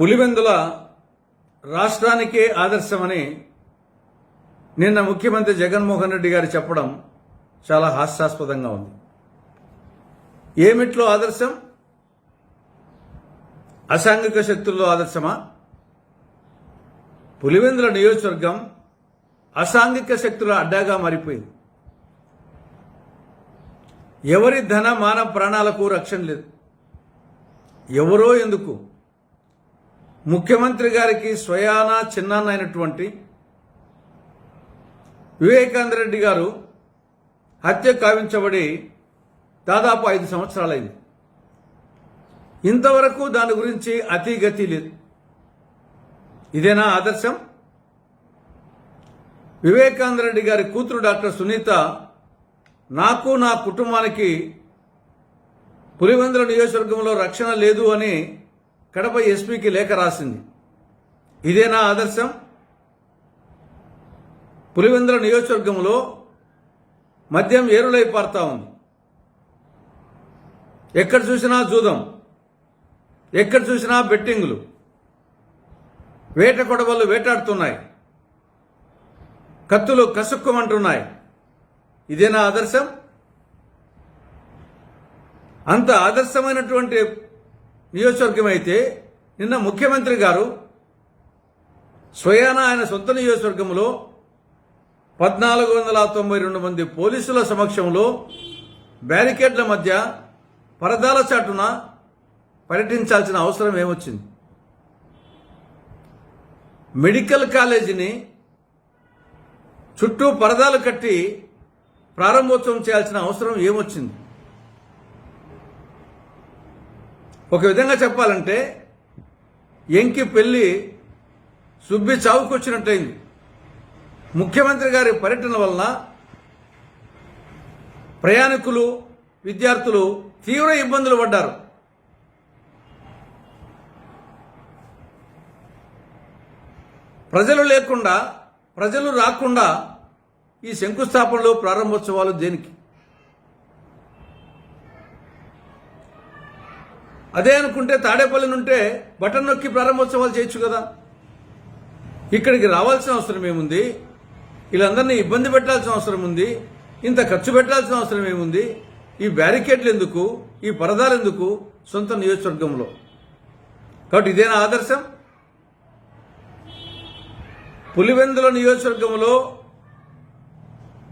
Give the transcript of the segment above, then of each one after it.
పులివెందుల రాష్ట్రానికే ఆదర్శమని నిన్న ముఖ్యమంత్రి జగన్మోహన్ రెడ్డి గారు చెప్పడం చాలా హాస్యాస్పదంగా ఉంది. ఏమిట్లో ఆదర్శం? అసాంఘిక శక్తుల్లో ఆదర్శమా? పులివెందుల నియోజకవర్గం అసాంఘిక శక్తుల అడ్డాగా మారిపోయింది. ఎవరి ధన మాన ప్రాణాలకు రక్షణ లేదు. ఎవరో ఎందుకు ముఖ్యమంత్రి గారికి స్వయాన చిన్నాన్న అయినటువంటి వివేకానంద రెడ్డి గారు హత్య కావించబడి దాదాపు ఐదు సంవత్సరాలైంది. ఇంతవరకు దాని గురించి అతిగతి లేదు. ఇదేనా ఆదర్శం? వివేకానంద రెడ్డి గారి కూతురు డాక్టర్ సునీత నాకు నా కుటుంబానికి పులివెందుల నియోజకవర్గంలో రక్షణ లేదు అని కడప ఎస్పీకి లేఖ రాసింది. ఇదే నా ఆదర్శం. పులివెందుల నియోజకవర్గంలో మద్యం ఏరులై పారుతా ఉంది. ఎక్కడ చూసినా జూదం. ఎక్కడ చూసినా బెట్టింగులు. వేట కొడవలు వేటాడుతున్నాయి. కత్తులు కసుక్కుమంటున్నాయి. ఇదేనా ఆదర్శం. అంత ఆదర్శమైనటువంటి నియోజకవర్గం అయితే నిన్న ముఖ్యమంత్రి గారు స్వయాన ఆయన సొంత నియోజకవర్గంలో పద్నాలుగు వందల తొంభై రెండు మంది పోలీసుల సమక్షంలో బ్యారికేడ్ల మధ్య పరదాల చాటున పర్యటించాల్సిన అవసరం ఏమొచ్చింది? మెడికల్ కాలేజీని చుట్టూ పరదాలు కట్టి ప్రారంభోత్సవం చేయాల్సిన అవసరం ఏమొచ్చింది? ఒక విధంగా చెప్పాలంటే ఎంకి పెళ్ళి సుబ్బి చావుకొచ్చినట్టయింది ముఖ్యమంత్రి గారి పర్యటన వలన ప్రయాణికులు విద్యార్థులు తీవ్ర ఇబ్బందులు పడ్డారు. ప్రజలు లేకుండా ప్రజలు రాకుండా ఈ శంకుస్థాపనలు ప్రారంభోత్సవాలు దేనికి? అదే అనుకుంటే తాడేపల్లి నుంటే బటన్ నొక్కి ప్రారంభోత్సవాలు చేయొచ్చు కదా. ఇక్కడికి రావాల్సిన అవసరం ఏముంది? వీళ్ళందరినీ ఇబ్బంది పెట్టాల్సిన అవసరం ఉంది. ఇంత ఖర్చు పెట్టాల్సిన అవసరం ఏముంది? ఈ బ్యారికేడ్లు ఎందుకు? ఈ పరదాలు ఎందుకు? సొంత నియోజకవర్గంలో. కాబట్టి ఇదేనా ఆదర్శం? పులివెందుల నియోజకవర్గంలో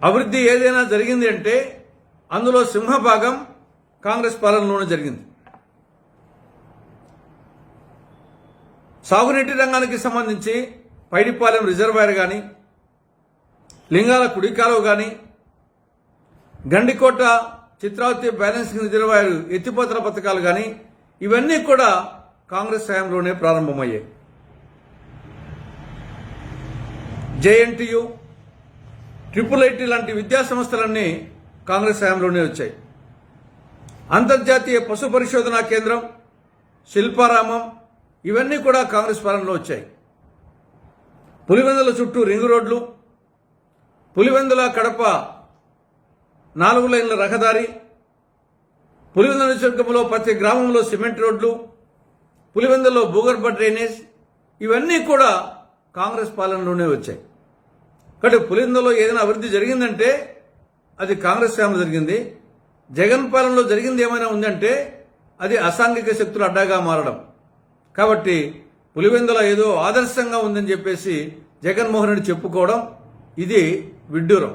అభివృద్ధి ఏదైనా జరిగింది అంటే అందులో సింహభాగం కాంగ్రెస్ పాలనలోనే జరిగింది. సాగునీటి రంగానికి సంబంధించి పైడిపాలెం రిజర్వాయర్ కానీ లింగాల కుడి కాలువ కానీ గండికోట చిత్రావతి బ్యాలెన్సింగ్ రిజర్వాయర్ ఎత్తిపోతల పథకాలు కానీ ఇవన్నీ కూడా కాంగ్రెస్ హయాంలోనే ప్రారంభమయ్యాయి. జేఎన్టీయు ట్రిపుల్ ఐటీ లాంటి విద్యా సంస్థలన్నీ కాంగ్రెస్ హయాంలోనే వచ్చాయి. అంతర్జాతీయ పశు పరిశోధనా కేంద్రం శిల్పారామం ఇవన్నీ కూడా కాంగ్రెస్ పాలనలో వచ్చాయి. పులివెందుల చుట్టూ రింగు రోడ్లు పులివెందుల కడప నాలుగు లైన్ల రహదారి పులివెందుల నియోజకవర్గంలో ప్రతి గ్రామంలో సిమెంట్ రోడ్లు పులివెందులో భూగర్భ డ్రైనేజ్ ఇవన్నీ కూడా కాంగ్రెస్ పాలనలోనే వచ్చాయి. కాబట్టి పులివెందులో ఏదైనా అభివృద్ధి జరిగిందంటే అది కాంగ్రెస్ హయాంలో జరిగింది. జగన్ పాలనలో జరిగింది ఏమైనా ఉందంటే అది అసాంఘిక శక్తులు అడ్డాగా మారడం. కాబట్టి పులివెందుల ఏదో ఆదర్శంగా ఉందని చెప్పేసి జగన్మోహన్ రెడ్డి చెప్పుకోవడం ఇది విడ్డూరం.